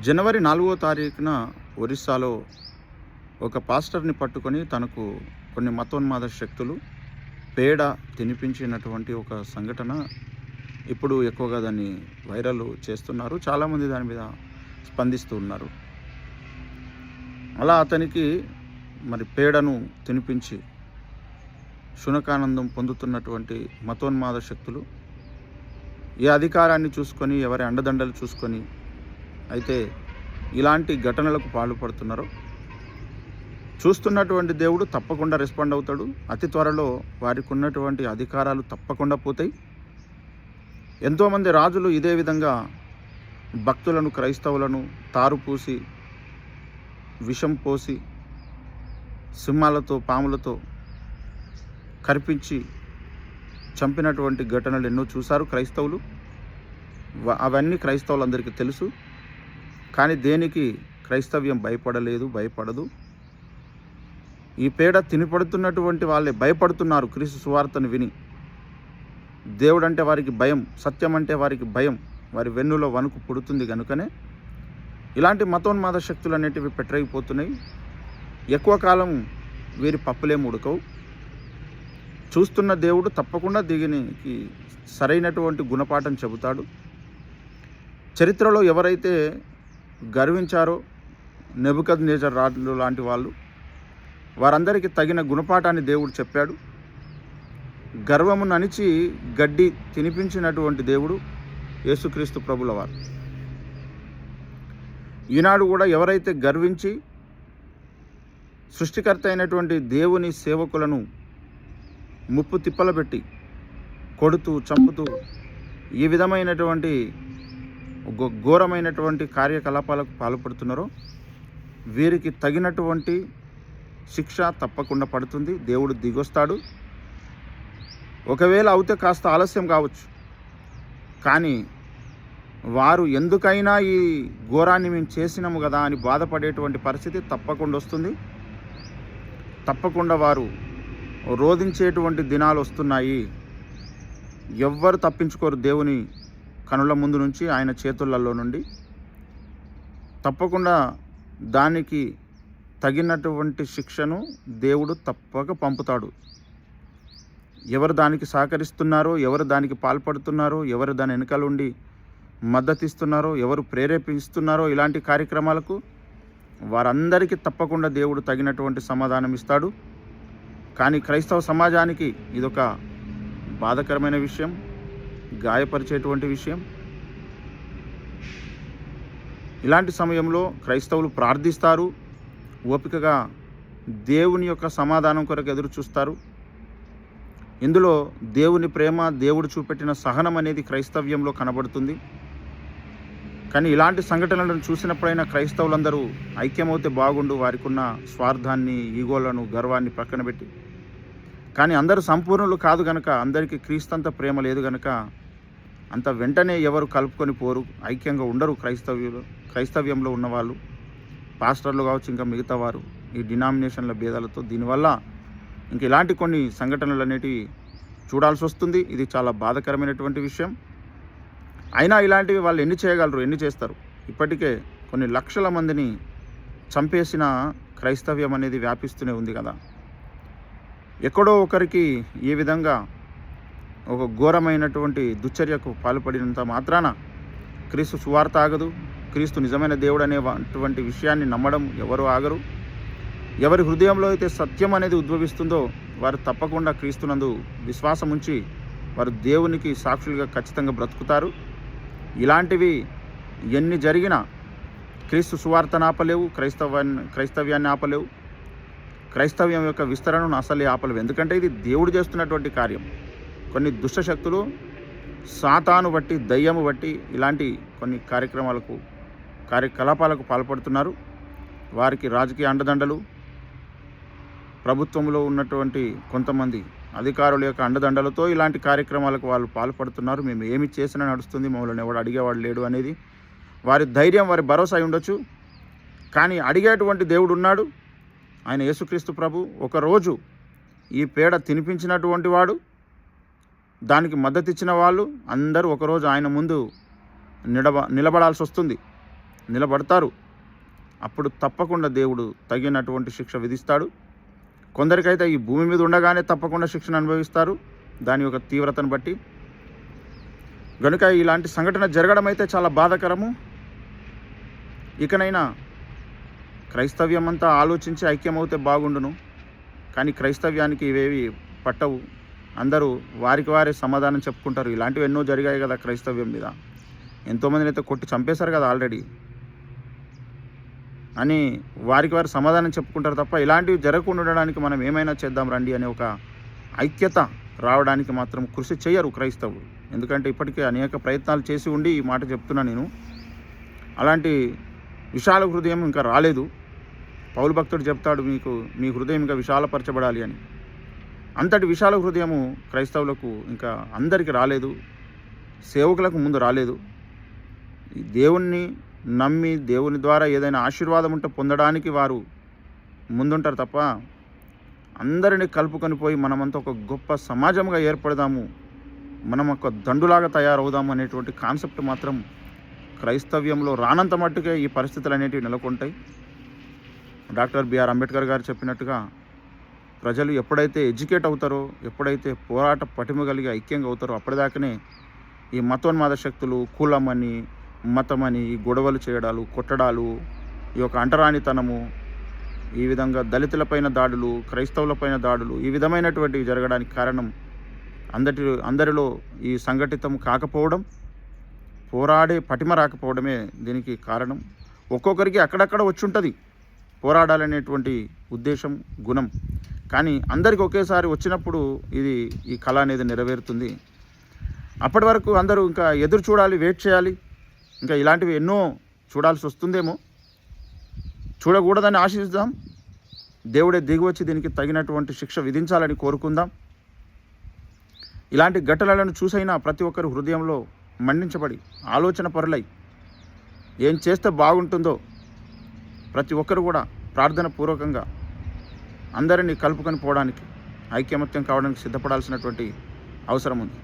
జనవరి నాలుగో తారీఖున ఒరిస్సాలో ఒక పాస్టర్ని పట్టుకొని తనకు కొన్ని మతోన్మాద శక్తులు పేడ తినిపించినటువంటి ఒక సంఘటన ఇప్పుడు ఎక్కువగా దాన్ని వైరల్ చేస్తున్నారు. చాలామంది దాని మీద స్పందిస్తూ ఉన్నారు. అలా అతనికి మరి పేడను తినిపించి శునకానందం పొందుతున్నటువంటి మతోన్మాద శక్తులు ఈ అధికారాన్ని చూసుకొని ఎవరి అండదండలు చూసుకొని అయితే ఇలాంటి ఘటనలకు పాల్పడుతున్నారో. చూస్తున్నటువంటి దేవుడు తప్పకుండా రెస్పాండ్ అవుతాడు. అతి త్వరలో వారికి ఉన్నటువంటి అధికారాలు తప్పకుండా పోతాయి. ఎంతోమంది రాజులు ఇదే విధంగా భక్తులను క్రైస్తవులను తారుపూసి విషం పోసి సింహాలతో పాములతో కరిపించి చంపినటువంటి ఘటనలు ఎన్నో చూశారు క్రైస్తవులు. అవన్నీ క్రైస్తవులందరికీ తెలుసు. కానీ దేనికి క్రైస్తవ్యం భయపడలేదు భయపడదు? ఈ పేడ తినిపడుతున్నటువంటి వాళ్ళే భయపడుతున్నారు క్రీస్తు సువార్తను విని. దేవుడు అంటే వారికి భయం సత్యం అంటే వారికి భయం. వారి వెన్నులో వణుకు పుడుతుంది కనుకనే ఇలాంటి మతోన్మాద శక్తులు అనేటివి పెట్టరైపోతున్నాయి. ఎక్కువ కాలం వీరి పప్పులేం ఉడకవు చూస్తున్న దేవుడు తప్పకుండా దిగినికి సరైనటువంటి గుణపాఠం చెబుతాడు. చరిత్రలో ఎవరైతే గర్వించారో నెబుకద్ నేజర్ రాజులు లాంటి వాళ్ళు వారందరికీ తగిన గుణపాఠాన్ని దేవుడు చెప్పాడు. గర్వము అణిచి గడ్డి తినిపించినటువంటి దేవుడు యేసుక్రీస్తు ప్రభుల వారు ఈనాడు కూడా ఎవరైతే గర్వించి సృష్టికర్త అయినటువంటి దేవుని సేవకులను ముప్పు తిప్పలబెట్టి కొడుతూ చంపుతూ ఈ విధమైనటువంటి ఘోరమైనటువంటి కార్యకలాపాలకు పాల్పడుతున్నారో. వీరికి తగినటువంటి శిక్ష తప్పకుండా పడుతుంది. దేవుడు దిగొస్తాడు. ఒకవేళ అవుతే కాస్త ఆలస్యం కావచ్చు. కానీ వారు ఎందుకైనా ఈ ఘోరాన్ని మేము చేసినాము కదా అని బాధపడేటువంటి పరిస్థితి తప్పకుండా వస్తుంది. తప్పకుండా వారు రోధించేటువంటి దినాలు వస్తున్నాయి. ఎవ్వరు తప్పించుకోరు దేవుని కనుల ముందు నుంచి ఆయన చేతులలో నుండి. తప్పకుండా దానికి తగినటువంటి శిక్షను దేవుడు తప్పక పంపుతాడు. ఎవరు దానికి సహకరిస్తున్నారో ఎవరు దానికి పాల్పడుతున్నారో ఎవరు దాని వెనకాల ఉండి మద్దతిస్తున్నారో ఎవరు ప్రేరేపిస్తున్నారో ఇలాంటి కార్యక్రమాలకు వారందరికీ తప్పకుండా దేవుడు తగినటువంటి సమాధానం ఇస్తాడు. కానీ క్రైస్తవ సమాజానికి ఇదొక బాధకరమైన విషయం. గాయపరిచేటువంటి విషయం. ఇలాంటి సమయంలో క్రైస్తవులు ప్రార్థిస్తారు. ఓపికగా దేవుని యొక్క సమాధానం కొరకు ఎదురు చూస్తారు. ఇందులో దేవుని ప్రేమ దేవుడు చూపెట్టిన సహనం అనేది క్రైస్తవ్యంలో కనబడుతుంది. కానీ ఇలాంటి సంఘటనలను చూసినప్పుడైనా క్రైస్తవులందరూ ఐక్యమవుతే బాగుండు వారికి ఉన్న స్వార్థాన్ని ఈగోలను గర్వాన్ని పక్కన పెట్టి. కానీ అందరూ సంపూర్ణులు కాదు గనక అందరికీ క్రీస్తంత ప్రేమ లేదు గనక అంత వెంటనే ఎవరు కలుపుకొని పోరు. ఐక్యంగా ఉండరు క్రైస్తవ్యులు. క్రైస్తవ్యంలో ఉన్నవాళ్ళు పాస్టర్లు కావచ్చు ఇంకా మిగతా వారు ఈ డినామినేషన్ల భేదాలతో దీనివల్ల ఇంక ఇలాంటి కొన్ని సంఘటనలు అనేటివి చూడాల్సి వస్తుంది. ఇది చాలా బాధకరమైనటువంటి విషయం. అయినా ఇలాంటివి వాళ్ళు ఎన్ని చేయగలరు ఎన్ని చేస్తారు? ఇప్పటికే కొన్ని లక్షల మందిని చంపేసిన క్రైస్తవ్యం అనేది వ్యాపిస్తూనే ఉంది కదా. ఎక్కడో ఒకరికి ఏ విధంగా ఒక ఘోరమైనటువంటి దుశ్చర్యకు పాల్పడినంత మాత్రాన క్రీస్తు సువార్త ఆగదు. క్రీస్తు నిజమైన దేవుడు అనేటువంటి విషయాన్ని నమ్మడం ఎవరు ఆగరు. ఎవరి హృదయంలో అయితే సత్యం అనేది ఉద్భవిస్తుందో వారు తప్పకుండా క్రీస్తునందు విశ్వాసం ఉంచి వారు దేవునికి సాక్షులుగా ఖచ్చితంగా బ్రతుకుతారు. ఇలాంటివి ఎన్ని జరిగినా క్రీస్తు సువార్తను ఆపలేవు క్రైస్తవాన్ని క్రైస్తవ్యాన్ని ఆపలేవు. క్రైస్తవ్యం యొక్క విస్తరణను అసలే ఆపలేవు. ఎందుకంటే ఇది దేవుడు చేస్తున్నటువంటి కార్యం. కొన్ని దుష్టశక్తులు సాతాను బట్టి దయ్యము బట్టి ఇలాంటి కొన్ని కార్యక్రమాలకు కార్యకలాపాలకు పాల్పడుతున్నారు. వారికి రాజకీయ అండదండలు ప్రభుత్వంలో ఉన్నటువంటి కొంతమంది అధికారుల యొక్క అండదండలతో ఇలాంటి కార్యక్రమాలకు వాళ్ళు పాల్పడుతున్నారు. మేము ఏమి చేసినా నడుస్తుంది మమ్మల్ని ఎవడు అడిగేవాడు లేడు అనేది వారి ధైర్యం వారి భరోసా ఉండొచ్చు. కానీ అడిగేటువంటి దేవుడు ఉన్నాడు. ఆయన యేసుక్రీస్తు ప్రభు. ఒకరోజు ఈ పేడ తినిపించినటువంటి వాడు దానికి మద్దతు ఇచ్చిన వాళ్ళు అందరూ ఒకరోజు ఆయన ముందు నిలబ నిలబడాల్సి వస్తుంది నిలబడతారు. అప్పుడు తప్పకుండా దేవుడు తగినటువంటి శిక్ష విధిస్తాడు. కొందరికైతే ఈ భూమి మీద ఉండగానే తప్పకుండా శిక్షను అనుభవిస్తారు. దాని యొక్క తీవ్రతను బట్టి. గనుక ఇలాంటి సంఘటన జరగడం అయితే చాలా బాధాకరము. ఇకనైనా క్రైస్తవ్యం అంతా ఆలోచించి ఐక్యమవుతే బాగుండును. కానీ క్రైస్తవ్యానికి ఇవేవి పట్టవు. అందరూ వారికి వారే సమాధానం చెప్పుకుంటారు. ఇలాంటివి ఎన్నో జరిగాయి కదా క్రైస్తవ్యం మీద. ఎంతోమందిని అయితే కొట్టి చంపేశారు కదా ఆల్రెడీ. అని వారికి వారు సమాధానం చెప్పుకుంటారు తప్ప ఇలాంటివి జరగకుండా ఉండడానికి మనం ఏమైనా చేద్దాం రండి అనే ఒక ఐక్యత రావడానికి మాత్రం కృషి చేయరు క్రైస్తవులు. ఎందుకంటే ఇప్పటికే అనేక ప్రయత్నాలు చేసి ఉండి ఈ మాట చెప్తున్నా నేను. అలాంటి విశాల హృదయం ఇంకా రాలేదు. పౌరు భక్తుడు చెప్తాడు మీకు మీ హృదయం ఇంకా విశాలపరచబడాలి అని. అంతటి విశాల హృదయము క్రైస్తవులకు ఇంకా అందరికీ రాలేదు. సేవకులకు ముందు రాలేదు. ఈ దేవుణ్ణి నమ్మి దేవుని ద్వారా ఏదైనా ఆశీర్వాదం ఉంటే పొందడానికి వారు ముందుంటారు తప్ప అందరినీ కలుపుకొని పోయి మనమంతా ఒక గొప్ప సమాజంగా ఏర్పడదాము మనం ఒక దండులాగా తయారవుదాము అనేటువంటి కాన్సెప్ట్ మాత్రం క్రైస్తవ్యంలో రానంత మట్టుకే ఈ పరిస్థితులు అనేటివి నెలకొంటాయి. డాక్టర్ బిఆర్ అంబేద్కర్ గారు చెప్పినట్టుగా ప్రజలు ఎప్పుడైతే ఎడ్యుకేట్ అవుతారో ఎప్పుడైతే పోరాట పటిమ కలిగి ఐక్యంగా అవుతారో అప్పటిదాకానే ఈ మతోన్మాద శక్తులు కులమని మతమని ఈ గొడవలు చేయడాలు కొట్టడాలు ఈ యొక్క అంటరానితనము ఈ విధంగా దళితులపైన దాడులు క్రైస్తవులపైన దాడులు ఈ విధమైనటువంటివి జరగడానికి కారణం అందరి అందరిలో ఈ సంఘటితం కాకపోవడం పోరాడే పటిమ రాకపోవడమే దీనికి కారణం. ఒక్కొక్కరికి అక్కడక్కడ వచ్చి ఉంటుంది పోరాడాలనేటువంటి ఉద్దేశం గుణం. కానీ అందరికి ఒకేసారి వచ్చినప్పుడు ఇది ఈ కళ అనేది నెరవేరుతుంది. అప్పటి వరకు అందరూ ఇంకా ఎదురు చూడాలి వెయిట్ చేయాలి. ఇంకా ఇలాంటివి ఎన్నో చూడాల్సి వస్తుందేమో. చూడకూడదని ఆశిస్తాం. దేవుడే దిగివచ్చి దీనికి తగినటువంటి శిక్ష విధించాలని కోరుకుందాం. ఇలాంటి ఘటనలను చూసైనా ప్రతి ఒక్కరి హృదయంలో మండించబడి ఆలోచన పరులై ఏం చేస్తే బాగుంటుందో ప్రతి ఒక్కరు కూడా ప్రార్థన పూర్వకంగా అందరినీ కలుపుకొని పోవడానికి ఐక్యమత్యం కావడానికి సిద్ధపడాల్సినటువంటి అవసరం ఉంది.